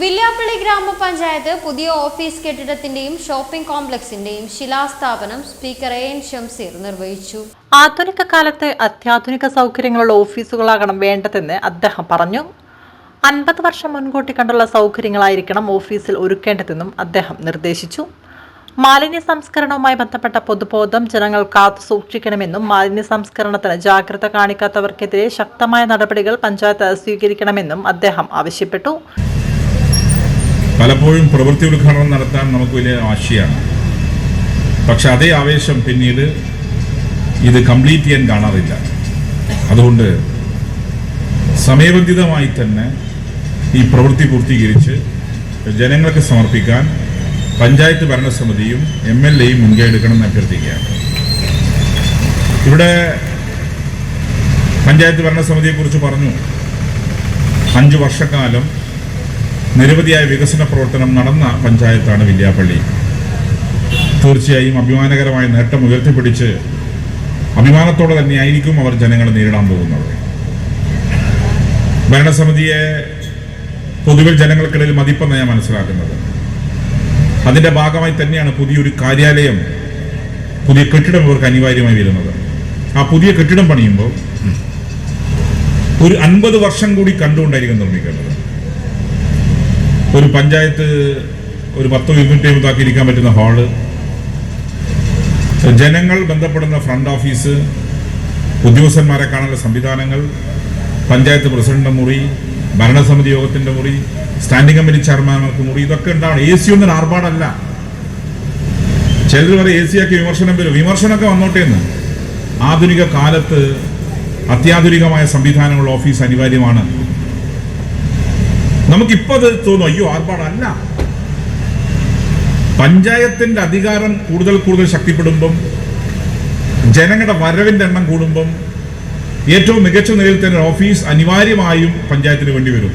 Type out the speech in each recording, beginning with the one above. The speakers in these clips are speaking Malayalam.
വില്യാപ്പള്ളി ഗ്രാമപഞ്ചായത്ത് പുതിയ ഓഫീസ് കെട്ടിടത്തിന്റെയും ഷോപ്പിംഗ് കോംപ്ലക്സിന്റെയും ശിലാസ്ഥാപനം സ്പീക്കർ എ എൻ ഷംസീർ നിർവഹിച്ചു. ആധുനിക കാലത്ത് അത്യാധുനിക സൗകര്യങ്ങളുള്ള ഓഫീസുകളാകണം വേണ്ടതെന്ന് അദ്ദേഹം പറഞ്ഞു. അൻപത് വർഷം മുൻകൂട്ടി കണ്ടുള്ള സൗകര്യങ്ങളായിരിക്കണം ഓഫീസിൽ ഒരുക്കേണ്ടതെന്നും അദ്ദേഹം നിർദ്ദേശിച്ചു. മാലിന്യ സംസ്കരണവുമായി ബന്ധപ്പെട്ട പൊതുബോധം ജനങ്ങൾ കാത്തു സൂക്ഷിക്കണമെന്നും മാലിന്യ സംസ്കരണത്തിന് ജാഗ്രത കാണിക്കാത്തവർക്കെതിരെ ശക്തമായ നടപടികൾ പഞ്ചായത്ത് സ്വീകരിക്കണമെന്നും അദ്ദേഹം ആവശ്യപ്പെട്ടു. പലപ്പോഴും പ്രവൃത്തി ഉദ്ഘാടനം നടത്താൻ നമുക്ക് വലിയ ആശയാണ്. പക്ഷെ അതേ ആവേശം പിന്നീട് ഇത് കംപ്ലീറ്റ് ചെയ്യാൻ കാണാറില്ല. അതുകൊണ്ട് സമയബന്ധിതമായി തന്നെ ഈ പ്രവൃത്തി പൂർത്തീകരിച്ച് ജനങ്ങൾക്ക് സമർപ്പിക്കാൻ പഞ്ചായത്ത് ഭരണസമിതിയും എം എൽ എയും മുൻകൈ എടുക്കണമെന്ന് അഭ്യർത്ഥിക്കുകയാണ്. ഇവിടെ പഞ്ചായത്ത് ഭരണസമിതിയെക്കുറിച്ച് പറഞ്ഞു. അഞ്ചു വർഷക്കാലം നിരവധിയായ വികസന പ്രവർത്തനം നടന്ന പഞ്ചായത്താണ് വില്യാപ്പള്ളി. തീർച്ചയായും അഭിമാനകരമായ നേട്ടം ഉയർത്തിപ്പിടിച്ച് അഭിമാനത്തോടെ തന്നെയായിരിക്കും അവർ ജനങ്ങളെ നേരിടാൻ പോകുന്നത്. ഭരണസമിതിയെ പൊതുവിൽ ജനങ്ങൾക്കിടയിൽ മതിപ്പെന്ന് ഞാൻ മനസ്സിലാക്കുന്നത്. അതിന്റെ ഭാഗമായി തന്നെയാണ് പുതിയൊരു കാര്യാലയം പുതിയ കെട്ടിടം ഇവർക്ക് അനിവാര്യമായി വരുന്നത്. ആ പുതിയ കെട്ടിടം പണിയുമ്പോൾ ഒരു അൻപത് വർഷം കൂടി കണ്ടുകൊണ്ടായിരിക്കും നിർമ്മിക്കേണ്ടത്. പഞ്ചായത്ത് ഒരു പത്തോ ഇരുന്നൂറ്റി അമ്പതാക്കി ഇരിക്കാൻ പറ്റുന്ന ഹാൾ. ജനങ്ങൾ ബന്ധപ്പെടുന്ന ഫ്രണ്ട് ഓഫീസ് ഉദ്യോഗസ്ഥന്മാരെ കാണാനുള്ള സംവിധാനങ്ങൾ പഞ്ചായത്ത് പ്രസിഡന്റിന്റെ മുറി ഭരണസമിതി യോഗത്തിന്റെ മുറി സ്റ്റാൻഡിംഗ് കമ്മിറ്റി ചെയർമാൻമാർക്ക് മുറി ഇതൊക്കെ ഉണ്ടാവണം എ സി ഒന്നും ആർഭാടല്ല ചിലർ വരെ എ സി ആക്കി വിമർശനം വരും. വിമർശനമൊക്കെ വന്നോട്ടേന്ന്. ആധുനിക കാലത്ത് അത്യാധുനികമായ സംവിധാനമുള്ള ഓഫീസ് അനിവാര്യമാണ്. നമുക്കിപ്പോ അത് തോന്നും അയ്യോ ആർഭാടല്ല പഞ്ചായത്തിന്റെ അധികാരം കൂടുതൽ കൂടുതൽ ശക്തിപ്പെടുമ്പം ജനങ്ങളുടെ വരവിന്റെ എണ്ണം കൂടുമ്പം ഏറ്റവും മികച്ച നിലയിൽ തന്നെ ഓഫീസ് അനിവാര്യമായും പഞ്ചായത്തിന് വേണ്ടി വരും.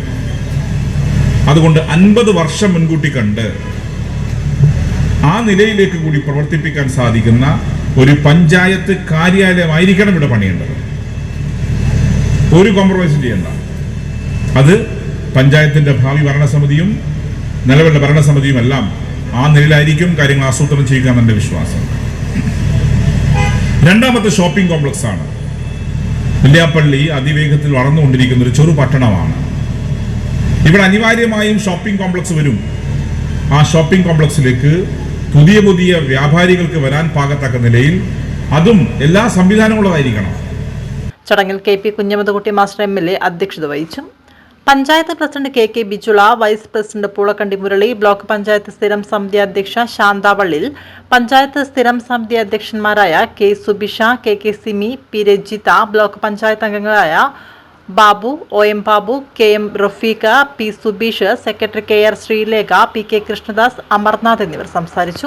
അതുകൊണ്ട് അൻപത് വർഷം മുൻകൂട്ടി കണ്ട് ആ നിലയിലേക്ക് കൂടി പ്രവർത്തിപ്പിക്കാൻ സാധിക്കുന്ന ഒരു പഞ്ചായത്ത് കാര്യാലയമായിരിക്കണം ഇവിടെ പണിയേണ്ടത്. ഒരു കോംപ്രമൈസും ചെയ്യേണ്ട. അത് പഞ്ചായത്തിന്റെ ഭാവി ഭരണസമിതിയും നിലവിലുള്ള ഭരണസമിതിയും എല്ലാം ആ നിലയിലായിരിക്കും കാര്യങ്ങൾ ആസൂത്രണം ചെയ്യുക എന്നെ വിശ്വാസം. രണ്ടാമത്തെ ഷോപ്പിംഗ് കോംപ്ലക്സ് ആണ്. വില്യാപ്പള്ളി അതിവേഗത്തിൽ വളർന്നുകൊണ്ടിരിക്കുന്ന ഒരു ചെറു പട്ടണമാണ്. ഇവിടെ അനിവാര്യമായും ഷോപ്പിംഗ് കോംപ്ലക്സ് വരും. ആ ഷോപ്പിംഗ് കോംപ്ലക്സിലേക്ക് പുതിയ പുതിയ വ്യാപാരികൾക്ക് വരാൻ പാകത്തക്ക നിലയിൽ അതും എല്ലാ സംവിധാനങ്ങളുള്ളതായിരിക്കണം ചടങ്ങിൽ K P Kunhammadkutty master M L A അധ്യക്ഷത വഹിച്ചു panchayat president K K Bijula vice president Poolakkandi Murali block panchayat സ്ഥിരം സമിതി അധ്യക്ഷ ശാന്താവള്ളിൽ പഞ്ചായത്ത് സ്ഥിരം സമിതി അധ്യക്ഷന്മാരായ K Subisha K K Simi P Rajitha block panchayat അംഗങ്ങളായ Babu O M Babu K M Rafeekha P Subeesh secretary K R Sreelekha P K Krishnadas Amarnath എന്നിവർ സംസാരിച്ചു.